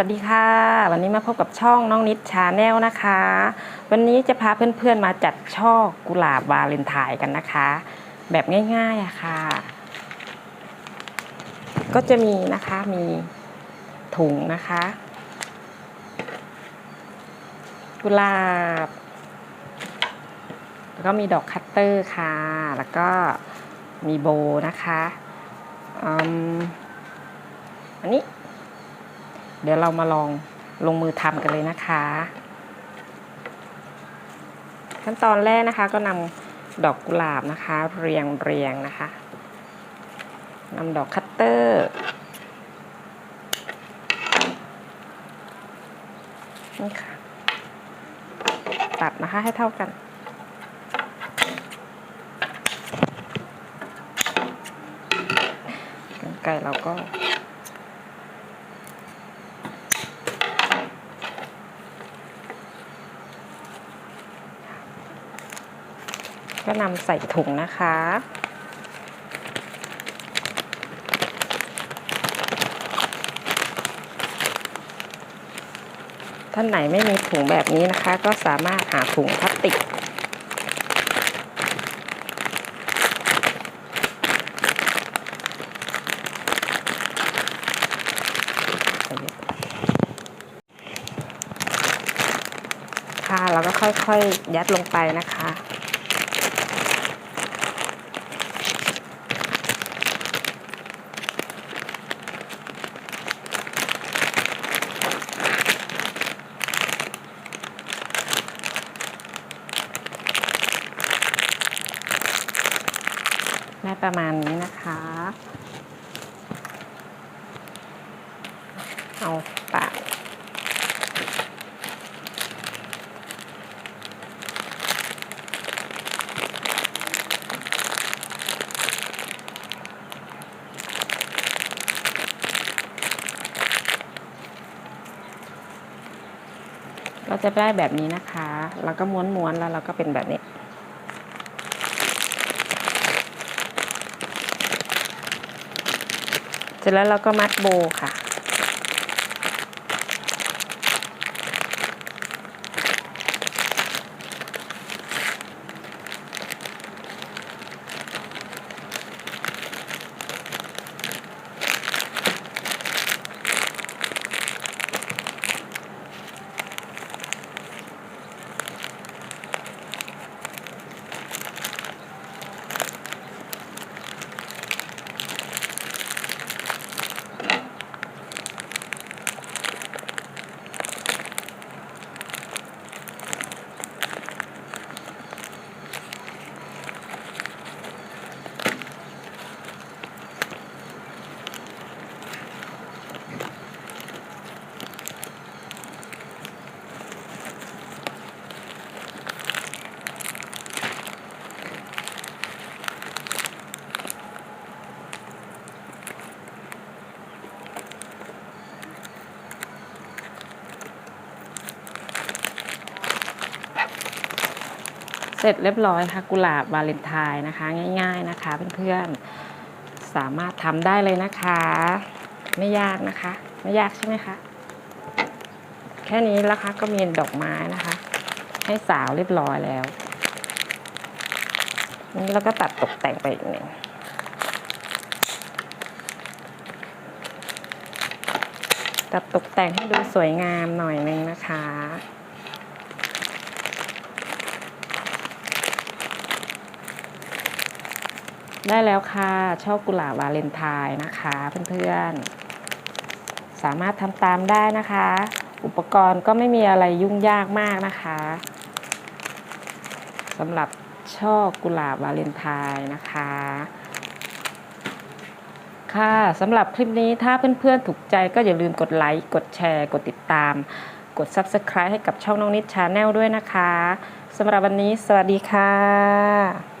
วัสดีค่ะ วันนี้มาพบกับช่องน้องนิดชาแนลนะคะ วันนี้จะพาเพื่อนๆมาจัดช่อกุหลาบวาเลนไทน์กันนะคะ แบบง่ายๆอะค่ะ ก็จะมีนะคะมีถุงนะคะ กุหลาบ แล้วก็มีดอกคัตเตอร์ค่ะ แล้วก็มีโบนะคะออันนี้ เดี๋ยวเรามาลองลงมือทำกันเลยนะคะ ขั้นตอนแรกนะคะก็นำดอกกุหลาบนะคะ เรียงเรียงนะคะนำดอกคัตเตอร์นี่ค่ะตัดนะคะให้เท่ากันไก่เราก็ ก็นำใส่ถุงนะคะ ท่านไหนไม่มีถุงแบบนี้นะคะ ก็สามารถหาถุงพลาสติกค่ะแล้วก็ค่อยๆยัดลงไปนะคะ ได้ประมาณนี้นะคะ เอาปากเราจะได้แบบนี้นะคะ แล้วก็ม้วนๆ แล้วเราก็เป็นแบบนี้ เสร็จแล้วเราก็มัดโบค่ะ เสร็จเรียบร้อยค่ะกุหลาบวาเลนไทน์นะคะ ง่าย ๆนะคะเพื่อนๆสามารถทำได้เลยนะคะ ไม่ยากนะคะ ไม่ยากใช่ไหมคะแค่นี้แล้วคะก็มีดอกไม้นะคะ ให้สาวเรียบร้อยแล้วนี่เราก็ตัดตกแต่งไปอีกหนึ่งตัดตกแต่งให้ดูสวยงามหน่อยนึงนะคะ ได้แล้วค่ะช่อกุหลาบวาเลนไทน์นะคะเพื่อนๆ สามารถทำตามได้นะคะ อุปกรณ์ก็ไม่มีอะไรยุ่งยากมากนะคะสำหรับช่อกุหลาบวาเลนไทน์นะคะ ค่ะสำหรับคลิปนี้ถ้าเพื่อนๆถูกใจก็อย่าลืมกดไลค์กดแชร์ กดติดตาม กด Subscribe ให้กับช่องน้องนิดชาแนลด้วยนะคะสำหรับวันนี้สวัสดีค่ะ